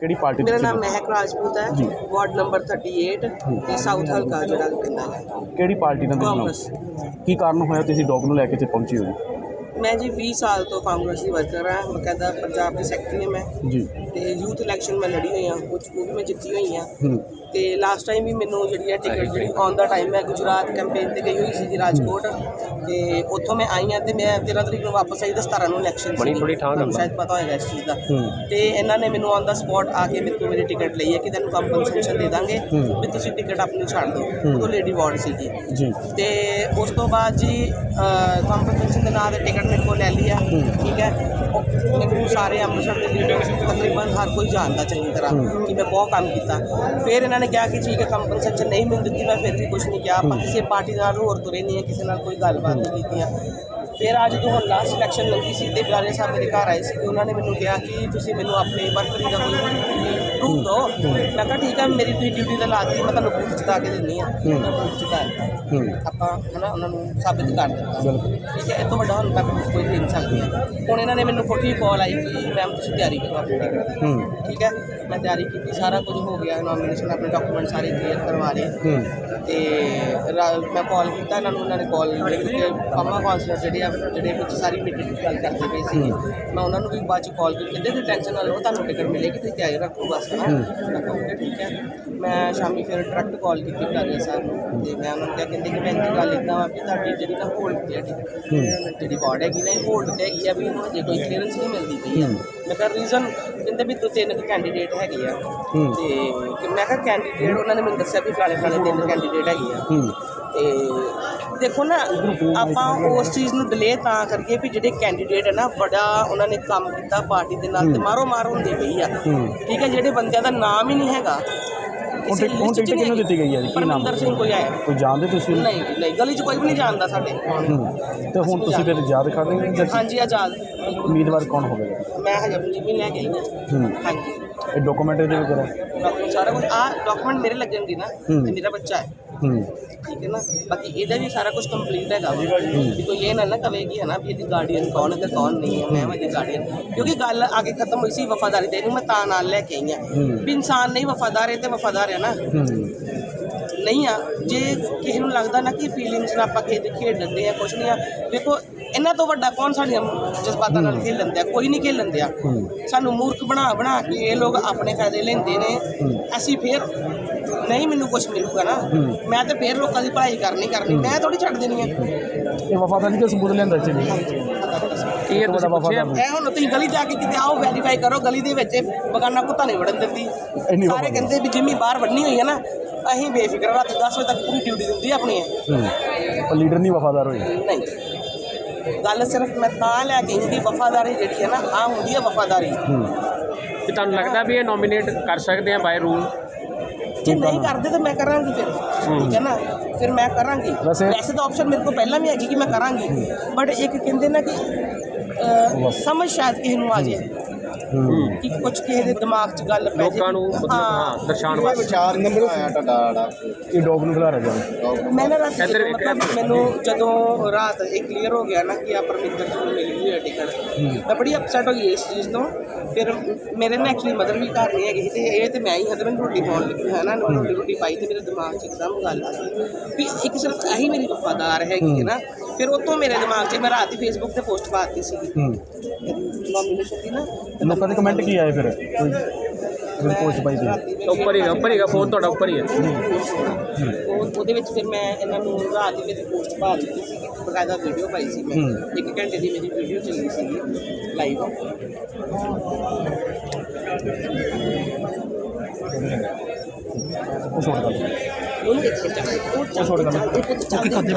ਕਿਹੜੀ ਪਾਰਟੀ ਮੇਰਾ ਨਾਮ ਮਹਿਕ ਰਾਜਪੂਤ ਹੈ। ਵਾਰਡ ਨੰਬਰ 38 ਤੇ ਸਾਊਥ ਹਲਕਾ ਜਿਹੜਾ ਪੈਂਦਾ ਹੈ ਕਿਹੜੀ ਪਾਰਟੀ ਨਾਲ ਤੁਸੀਂ ਕਾਂਗਰਸ? ਕੀ ਕਾਰਨ ਹੋਇਆ ਤੁਸੀਂ ਡੌਗ ਨੂੰ ਲੈ ਕੇ ਇੱਥੇ ਪਹੁੰਚੇ ਹੋ ਜੀ? ਮੈਂ ਜੀ 20 ਸਾਲ ਤੋਂ ਕਾਂਗਰਸ ਦੀ ਵਰਕਰ ਹਾਂ ਬਕਾਇਦਾ ਪੰਜਾਬ ਦੀ ਸੈਕਟਰੀ ਹਾਂ ਮੈਂ। ਜੀ। ਤੇ ਯੂਥ ਇਲੈਕਸ਼ਨ ਮੈਂ ਲੜੀ ਹੋਈ ਹਾਂ ਕੁਝ ਉਹ ਵੀ ਮੈਂ ਜਿੱਤੀ ਹੋਈ ਹਾਂ। ਤੇ ਲਾਸਟ ਟਾਈਮ ਵੀ ਮੈਨੂੰ ਜਿਹੜੀ ਹੈ ਟਿਕਟ ਜਿਹੜੀ ਔਨ ਦਾ ਟਾਈਮ ਮੈਂ ਗੁਜਰਾਤ ਕੈਂਪੇਨ ਤੇ ਗਈ ਹੋਈ ਸੀ ਜੀ ਰਾਜਕੋਟ। ਤੇ ਉੱਥੋਂ ਮੈਂ ਆਈ ਹਾਂ ਤੇ ਮੈਂ 13 ਤਰੀਕ ਨੂੰ ਵਾਪਸ ਆਈ ਤੇ 17 ਨੂੰ ਇਲੈਕਸ਼ਨ ਸੀ ਥੋੜੀ ਠਾਂ ਸ਼ਾਇਦ ਪਤਾ ਹੋਏਗਾ ਇਸ ਚੀਜ਼ ਦਾ। ਤੇ ਇਹਨਾਂ ਨੇ ਮੈਨੂੰ ਔਨ ਦਾ ਸਪੌਟ ਆ ਕੇ ਮੇਰੇ ਕੋਲ ਮੇਰੀ ਟਿਕਟ ਲਈ ਹੈ ਕਿ ਤੈਨੂੰ ਕੰਪਨਸੇਸ਼ਨ ਦੇ ਦਾਂਗੇ। ਵੀ ਤੁਸੀਂ ਟਿਕਟ ਆਪਣੀ ਛੱਡ ਦਿਓ। ਉਦੋਂ ਲੇਡੀ ਵਾਰਡ ਸੀਗੀ। ਜੀ। ਤੇ ਉਸ ਤੋਂ ਬਾਅਦ ਜੀ ਕੰਪਨਸੇਸ਼ਨ ਦੇ ਨਾਂ ਤੇ ਟਿਕਟ ਮੇਰੇ ਕੋਲ ਲੈ ਲਈ ਆ। ਠੀਕ ਹੈ ਮੈਨੂੰ ਸਾਰੇ ਅੰਮ੍ਰਿਤਸਰ ਦੇ ਲੀਡਰਸ ਤਕਰੀਬਨ ਹਰ ਕੋਈ ਜਾਣਦਾ ਚੰਗੀ ਤਰ੍ਹਾਂ। ਕਿ ਮੈਂ ਬਹੁਤ ਕੰਮ ਕੀਤਾ ਫਿਰ ਇਹਨਾਂ ਨੇ ਕਿਹਾ ਕਿ ਠੀਕ ਹੈ ਕੰਪਨਸੇਸ਼ਨ ਨਹੀਂ ਮਿਲ ਦਿੱਤੀ ਮੈਂ ਫਿਰ ਵੀ ਕੁਝ ਨਹੀਂ ਕਿਹਾ ਆਪਾਂ। ਕਿਸੇ ਪਾਰਟੀ ਨਾਲ ਹੋਰ ਤੁਰੇ ਨਹੀਂ ਹੈ ਕਿਸੇ ਨਾਲ ਕੋਈ ਗੱਲਬਾਤ ਨਹੀਂ ਕੀਤੀਆਂ ਫਿਰ ਅੱਜ ਜਦੋਂ ਹੁਣ ਲਾਸਟ ਇਲੈਕਸ਼ਨ ਲੱਗੀ ਸੀ ਤੇ ਬਲਾਰੇ ਸਾਹਿਬ ਮੇਰੇ ਘਰ ਆਏ ਸੀ ਕਿ ਉਹਨਾਂ ਨੇ ਮੈਨੂੰ ਕਿਹਾ ਕਿ ਤੁਸੀਂ ਮੈਨੂੰ ਆਪਣੇ ਵਰਕਰੀ ਦਾ ਕੋਈ ਪ੍ਰੂਫ ਦਿਓ। ਮੈਂ ਕਿਹਾ ਠੀਕ ਹੈ ਮੇਰੀ ਤੁਸੀਂ ਡਿਊਟੀ ਤਾਂ ਲਾਤੀ ਮੈਂ ਤੁਹਾਨੂੰ ਪ੍ਰੂਫ ਜਿਤਾ ਕੇ ਹੂੰ। ਮੈਂ ਪ੍ਰੂਫ ਹੂੰ। ਆਪਾਂ ਹਨਾ ਉਹਨਾਂ ਨੂੰ ਸਾਬਿਤ ਕਰ ਦਿੱਤਾ। ਠੀਕ ਹੈ ਇਹ ਤੋਂ ਵੱਡਾ ਹੁਣ ਤੱਕ ਕੋਈ ਦੇ ਨਹੀਂ ਸਕਦੀ। ਹੁਣ ਇਹਨਾਂ ਨੇ ਮੈਨੂੰ ਫੋਟੀ ਕਾਲ ਆਈ ਕਿ ਮੈਮ ਤੁਸੀਂ ਤਿਆਰੀ ਕਰੋ ਆਪਣੀ। ਦੀ ਠੀਕ ਹੈ ਮੈਂ ਤਿਆਰੀ ਕੀਤੀ ਸਾਰਾ ਕੁਝ ਹੋ ਗਿਆ ਨੋਮੀਨੇਸ਼ਨ ਆਪਣੇ ਡਾਕੂਮੈਂਟ ਸਾਰੇ ਕਲੀਅਰ ਕਰਵਾ ਲਏ। ਤੇ ਮੈਂ ਕਾਲ ਕੀਤਾ ਇਹਨਾਂ ਨੂੰ ਉਹਨਾਂ ਨੇ ਕਾਲ ਪੰਮਾ ਕਾਉਂਸਲਰ ਜਿਹੜੇ ਆ ਜਿਹੜੇ ਵਿੱਚ ਸਾਰੀ ਮੀਟਿੰਗ ਦੀ ਗੱਲ ਕਰਦੇ ਪਏ ਸੀ। ਮੈਂ ਉਹਨਾਂ ਨੂੰ ਵੀ ਬਾਅਦ ਚ ਕਾਲ ਕੀਤੀ ਕਹਿੰਦੇ ਤੁਸੀਂ ਟੈਨਸ਼ਨ ਨਾ ਲਓ ਤੁਹਾਨੂੰ ਟਿਕਟ ਮਿਲੇਗੀ ਤੁਸੀਂ ਤਿਆਰੀ ਰੱਖੋ ਬਸ ਮੈਂ ਕਿਹਾ okay, ਠੀਕ ਹੈ। ਮੈਂ ਸ਼ਾਮੀ ਫਿਰ ਡਾਇਰੈਕਟ ਕਾਲ ਕੀਤੀ ਬਲਾਰੀਆ ਸਾਹਿਬ ਨੂੰ ਤੇ ਮੈਂ ਉਹਨਾਂ ਨੂੰ ਕਿਹਾ ਕਹਿੰਦੇ ਕਿ ਭੈਣ ਜੀ ਗੱਲ ਇਦਾਂ ਵਾ ਵੀ ਤੁਹਾਡੀ ਜਿਹੜੀ ਨਾ ਹੋਲਡ ਤੇ ਆ ਟਿਕਟ ਜਿਹੜੀ ਵਾਰਡ ਹੈਗੀ ਨਾ ਹੋਲਡ ਤੇ ਹੈਗੀ ਆ ਵੀ ਇਹਨੂੰ ਹਜੇ ਕੋਈ ਕਲੀਅਰੈਂਸ ਨਹੀਂ ਮਿਲਦੀ ਪਈ ਆ। ਹੂੰ। ਮੈਂ ਕਿਹਾ ਰੀਜ਼ਨ ਕਹਿੰਦੇ ਵੀ ਦੋ ਤਿੰਨ ਕੈਂਡੀਡੇਟ ਹੈਗੇ ਆ। ਤੇ ਕਿ ਮੈਂ ਕਿਹਾ ਕੈਂਡੀਡੇਟ ਉਹਨਾਂ ਨੇ ਮੈਨੂੰ ਦੱਸਿਆ ਵੀ ਫਲਾਣੇ ਫਲਾਣੇ ਤਿੰਨ ਕੈਂਡੀਡੇਟ ਹੈਗੇ ਆ। ਤੇ ਦੇਖੋ ਨਾ ਆਪਾਂ ਉਸ ਚੀਜ਼ ਨੂੰ ਡਿਲੇ ਤਾਂ ਕਰੀਏ ਵੀ ਜਿਹੜੇ ਕੈਂਡੀਡੇਟ ਹੈ ਨਾ ਬੜਾ ਉਹਨਾਂ ਨੇ ਕੰਮ ਕੀਤਾ ਪਾਰਟੀ ਦੇ ਨਾਲ ਤੇ ਮਾਰੋ ਮਾਰ ਹੁੰਦੇ ਪਈ ਆ। ਠੀਕ ਹੈ ਜਿਹੜੇ ਬੰਦਿਆਂ ਦਾ ਨਾਮ ਹੀ ਨਹੀਂ ਹੈਗਾ। ਹੁਣ ਟਿਕਟ ਕਿਹਨੂੰ ਦਿੱਤੀ ਗਈ ਹੈ ਜੀ? ਕੀ ਨਾਮ ਪਰਮਿੰਦਰ ਸਿੰਘ ਕੋਈ ਆਇਆ। ਕੋਈ ਜਾਣਦੇ ਤੁਸੀਂ? ਨਹੀਂ ਨਹੀਂ ਗਲੀ 'ਚ ਕੋਈ ਵੀ ਨਹੀਂ ਜਾਣਦਾ ਸਾਡੇ। ਹੂੰ। ਤੇ ਹੁਣ ਤੁਸੀਂ ਫਿਰ ਯਾਦ ਕਰ ਰਹੇ ਹੋ? ਹਾਂਜੀ ਆਜ਼ਾਦ। ਉਮੀਦਵਾਰ ਕੌਣ ਹੋਵੇਗਾ? ਮੈਂ ਹਜੇ ਆਪਣੀ ਲੈ ਕੇ ਆਈ ਹਾਂ। ਹੂੰ। ਹਾਂਜੀ। ਇਹ ਡਾਕੂਮੈਂਟ ਦੇ ਵਗੈਰਾ ਡਾਕੂਮੈਂਟ ਸਾਰਾ ਕੁਝ ਆ ਡਾਕੂਮੈਂਟ ਮੇਰੇ ਲੱਗਣਗੇ ਨਾ ਹੂੰ। ਤੇ ਮੇਰਾ ਬੱਚਾ ਹੈ। ਹੂੰ। ਠੀਕ ਹੈ ਨਾ ਬਾਕੀ ਇਹਦਾ ਵੀ ਸਾਰਾ ਕੁਝ ਕੰਪਲੀਟ ਹੈਗਾ ਵਾ। ਵੀ ਕੋਈ ਇਹ ਨਾ ਨਾ ਕਵੇਗੀ ਹੈ ਨਾ ਵੀ ਇਹਦੀ ਗਾਰਡੀਅਨ ਕੌਣ ਹੈ ਤੇ ਕੌਣ ਨਹੀਂ ਹੈ ਮੈਂ ਇਹਦੀ ਗਾਰਡੀਅਨ ਕਿਉਂਕਿ ਗੱਲ ਅੱਗੇ ਖਤਮ ਹੋਈ ਸੀ ਵਫਾਦਾਰੀ ਨੂੰ ਮੈਂ ਤਾਂ ਨਾਲ ਲੈ ਕੇ ਆਈ ਹਾਂ। ਹੂੰ। ਵੀ ਇਨਸਾਨ ਨਹੀਂ ਵਫਾਦਾਰ ਹੈ ਤੇ ਵਫਾਦਾਰ ਹੈ ਨਾ। ਹੂੰ। ਨਹੀਂ ਆ। ਜੇ ਕਿਸੇ ਨੂੰ ਲੱਗਦਾ ਨਾ ਕਿ ਫੀਲਿੰਗਸ ਨਾਲ ਆਪਾਂ ਖੇਡ ਖੇਡਦੇ ਆ ਕੁਛ ਨਹੀਂ ਆ। ਦੇਖੋ ਇਹਨਾਂ ਤੋਂ ਵੱਡਾ ਕੌਣ ਸਾਡੀਆਂ ਜਜ਼ਬਾਤਾਂ ਨਾਲ ਖੇਲਣ ਦਿਆ ਕੋਈ ਨਹੀਂ ਦਿਆ ਹੂੰ। ਸਾਨੂੰ ਮੂਰਖ ਬਣਾ ਬਣਾ ਕੇ ਇਹ ਲੋਕ ਆਪਣੇ ਫਾਇਦੇ ਲੈਂਦੇ ਨੇ। ਅਸੀਂ ਫੇਰ ਨਹੀਂ ਮੈਨੂੰ ਕੁਝ ਮਿਲੂਗਾ ਨਾ। ਮੈਂ ਤੇ ਫੇਰ ਲੋਕਾਂ ਦੀ ਭਲਾਈ ਕਰਨੀ ਕਰਨੀ। ਮੈਂ ਥੋੜੀ ਛੱਡ ਦੇਣੀ ਹੈ ਇਹ ਵਫਾਦਾਰੀ ਦਾ ਸਬੂਤ ਲੈਂਦਾ ਇੱਥੇ ਜੀ ਇਹ ਇਹ ਤੁਸੀਂ ਪੁੱਛਿਆ? ਹੁਣ ਤੁਸੀਂ ਗਲੀ ਜਾ ਕੇ ਕਿਤੇ ਆਓ ਵੈਰੀਫਾਈ ਕਰੋ ਗਲੀ ਦੇ ਵਿੱਚ ਬਗਾਨਾ ਕੁੱਤਾ ਨਹੀਂ ਵੜਨ ਦਿੰਦੀ। ਇੰਨੀ ਸਾਰੇ ਵਫਾਦਾਰੀ। ਕਹਿੰਦੇ ਵੀ ਜਿੰਮੀ ਬਾਹਰ ਵੜਨੀ ਹੋਈ ਹੈ ਨਾ ਅਸੀਂ ਬੇਫਿਕਰ ਰਾਤੀ 10 ਵਜੇ ਤੱਕ ਪੂਰੀ ਡਿਊਟੀ ਦਿੰਦੀ ਆ ਆਪਣੀ। ਹੂੰ। ਪਰ ਲੀਡਰ ਨਹੀਂ ਵਫਾਦਾਰ ਹੋਏ ਨਹੀਂ। ਗੱਲ ਸਿਰਫ ਮੈਂ ਤਾਂ ਲੈ ਕੇ ਕਿ ਵਫਾਦਾਰੀ ਜਿਹੜੀ ਹੈ ਨਾ ਆ ਹੁੰਦੀ ਹੈ ਵਫਾਦਾਰੀ। ਹੂੰ। ਕਿ ਤੁਹਾਨੂੰ ਲੱਗਦਾ ਵੀ ਇਹ ਨੋਮੀਨੇਟ ਕਰ ਸਕਦੇ ਆ ਬਾਈ ਰੂਲ ਜੇ ਨਹੀਂ ਕਰਦੇ ਤਾਂ ਮੈਂ ਕਰਾਂਗੀ ਫਿਰ ਠੀਕ ਹੈ ਨਾ? ਫਿਰ ਮੈਂ ਕਰਾਂਗੀ। ਵੈਸੇ- ਤਾਂ ਆਪਸ਼ਨ ਮੇਰੇ ਕੋਲ ਪਹਿਲਾਂ ਵੀ ਹੈਗੀ ਕਿ ਮੈਂ ਕਰਾਂਗੀ। ਬਟ ਇੱਕ ਕਹਿੰਦੇ ਨਾ ਕਿ ਸਮਝ ਸ਼ਾਇਦ ਕਿਸੇ ਨੂੰ ਆ ਜੇ। ਹੂੰ। ਕਿ ਕੁਝ ਕਿਸੇ ਦੇ ਦਿਮਾਗ 'ਚ ਗੱਲ ਪੈ ਜੇ। ਲੋਕਾਂ ਨੂੰ ਮਤਲਬ ਹਾਂ। ਦਰਸਾਉਣ ਵਾਸਤੇ। ਚਾਰ ਨੰਬਰ ਆਇਆ ਤੁਹਾਡਾ ਇਹ ਡੌਗ ਨੂੰ ਖਿਲਾ ਰਿਹਾ ਜੀ ਮੈਂ ਨਾ ਰਾਤੀ ਇੱਧਰ ਮੈਨੂੰ ਜਦੋਂ ਰਾਤ ਇਹ ਕਲੀਅਰ ਹੋ ਗਿਆ ਨਾ ਕਿ ਆ ਪਰਮਿੰਦਰ ਜੀ ਨੂੰ ਮਿਲੀ ਹੈ ਟਿਕਟ ਮੈਂ ਬੜੀ ਅਪਸੈਟ ਹੋਈ ਇਸ ਚੀਜ਼ ਤੋਂ। ਫਿਰ ਮੇਰੇ ਨਾਲ ਐਕਚੁਅਲੀ ਮਦਰ ਵੀ ਘਰ ਨਹੀਂ ਹੈਗੀ ਤੇ ਇਹ ਤੇ ਮੈਂ ਹੀ ਹਾਂ ਤੇ ਮੈਨੂੰ ਰੋਟੀ ਪਾਉਣ ਲੱਗੀ ਹੈ ਨਾ ਰੋਟੀ ਪਾਈ ਤੇ ਮੇਰੇ ਦਿਮਾਗ 'ਚ ਇੱਕਦਮ ਗੱਲ ਆ ਗਈ। ਵੀ ਇੱਕ ਸਿਰਫ ਇਹੀ ਮੇਰੀ ਵਫਾਦਾਰ ਹੈਗੀ ਹੈ ਨਾ। ਫਿਰ ਉਹ ਤੋਂ ਮੇਰੇ ਦਿਮਾਗ 'ਚ ਮੈਂ ਰਾਤ ਹੀ ਫੇਸਬੁੱਕ ਤੇ ਪੋਸਟ ਪਾਤੀ ਹੂੰ। ਨੋਮੀਨੇਸ਼ਨ ਦੀ ਨਾ ਲੋਕਾਂ ਦੇ ਕਮੈਂਟ ਕੀ ਆਏ ਫਿਰ? ਕੋਈ ਕੋਈ ਪੋਸਟ ਪਾਈ ਸੀ? ਮੇਰੀ- ਉੱਪਰ ਹੀ ਹੈ, ਉੱਪਰ ਹੀ ਹੈ ਫੋਨ ਤੁਹਾਡਾ ਉੱਪਰ ਹੀ ਹੈ। ਉਹ ਉਹਦੇ ਵਿੱਚ ਫਿਰ ਮੈਂ ਇਹਨਾਂ ਨੂੰ ਰਾਤ ਹੀ ਮੇਰੀ ਪੋਸਟ ਪਾ ਦਿੱਤੀ ਸੀ ਕਿ ਬਕਾਇਦਾ ਵੀਡੀਓ ਪਾਈ ਸੀ ਮੈਂ। ਹੂੰ। ਇੱਕ ਘੰਟੇ ਦੀ ਮੇਰੀ ਵੀਡੀਓ ਚੱਲੀ ਸੀਗੀ ਲਾਈਵ ਉਹ ਛੋੜ ਕਰ ਉਹਨੂੰ ਇੱਕ ਚੱਕ ਉਹ ਛੋੜ ਚੱਲ- ਉਹ ਚੱਲਦੇ